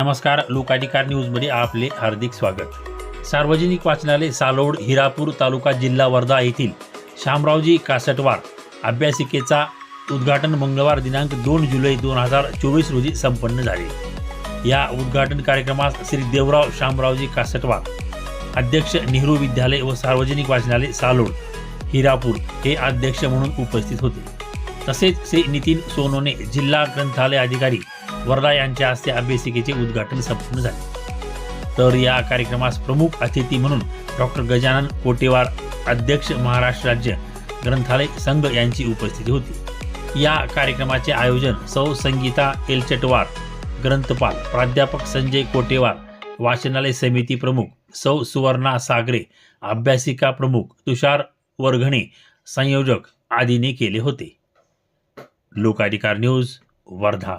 नमस्कार लोकाधिकार न्यूजमध्ये आपले हार्दिक स्वागत. सार्वजनिक वाचनालय सालोड हिरापूर तालुका जिल्हा वर्धा येथील शामरावजी कासटवार अभ्यासिकेचा उद्घाटन मंगळवार दिनांक दोन जुलै दोन हजार चोवीस रोजी संपन्न झाले. या उद्घाटन कार्यक्रमास श्री देवराव शामरावजी कासटवार अध्यक्ष नेहरू विद्यालय व सार्वजनिक वाचनालय सालोड हिरापूर हे अध्यक्ष म्हणून उपस्थित होते. तसेच श्री नितीन सोनोने जिल्हा ग्रंथालय अधिकारी वर्धा यांच्या हस्ते अभ्यासिकेचे उद्घाटन संपन्न झाले. तर या कार्यक्रमास प्रमुख अतिथी म्हणून डॉक्टर गजानन कोटेवार अध्यक्ष महाराष्ट्र राज्य ग्रंथालय संघ यांची उपस्थिती होती. या कार्यक्रमाचे आयोजन सौ संगीता एलचटवार ग्रंथपाल प्राध्यापक संजय कोटेवार वाचनालय समिती प्रमुख सौ सुवर्णा सागरे अभ्यासिका प्रमुख तुषार वर्घणे संयोजक आदीने केले होते. लोकाधिकार न्यूज वर्धा.